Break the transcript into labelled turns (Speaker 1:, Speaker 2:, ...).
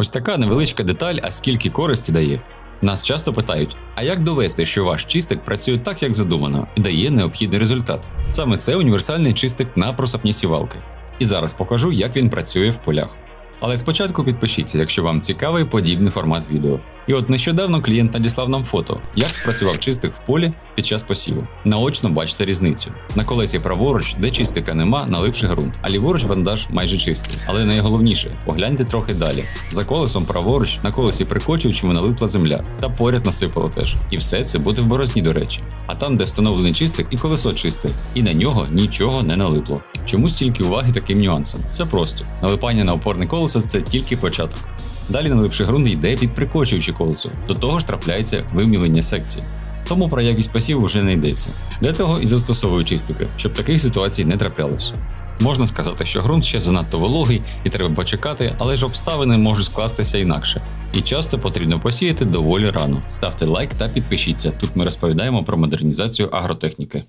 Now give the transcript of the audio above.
Speaker 1: Ось така невеличка деталь, а скільки користі дає. Нас часто питають: а як довести, що ваш чистик працює так, як задумано, і дає необхідний результат? Саме це універсальний чистик на просапні сівалки. І зараз покажу, як він працює в полях. Але спочатку підпишіться, якщо вам цікавий подібний формат відео. І от нещодавно клієнт надіслав нам фото, як спрацював чистик в полі під час посіву. Наочно бачите різницю. На колесі праворуч, де чистика нема, налипший ґрунт, а ліворуч бандаж майже чистий. Але найголовніше, погляньте трохи далі. За колесом праворуч на колесі прикочуючому налипла земля, та поряд насипало теж. І все це буде в борозні, до речі. А там, де встановлений чистик, і колесо чисте, і на нього нічого не налипло. Чому стільки уваги таким нюансам? Це просто налипання на опорне колесо це тільки початок. Далі налипший ґрунт йде під прикочуючи колесо. До того ж трапляється вимілення секції. Тому про якість посіву вже не йдеться. Для того і застосовую чистики, щоб таких ситуацій не траплялося. Можна сказати, що ґрунт ще занадто вологий і треба почекати, але ж обставини можуть скластися інакше. І часто потрібно посіяти доволі рано. Ставте лайк та підпишіться. Тут ми розповідаємо про модернізацію агротехніки.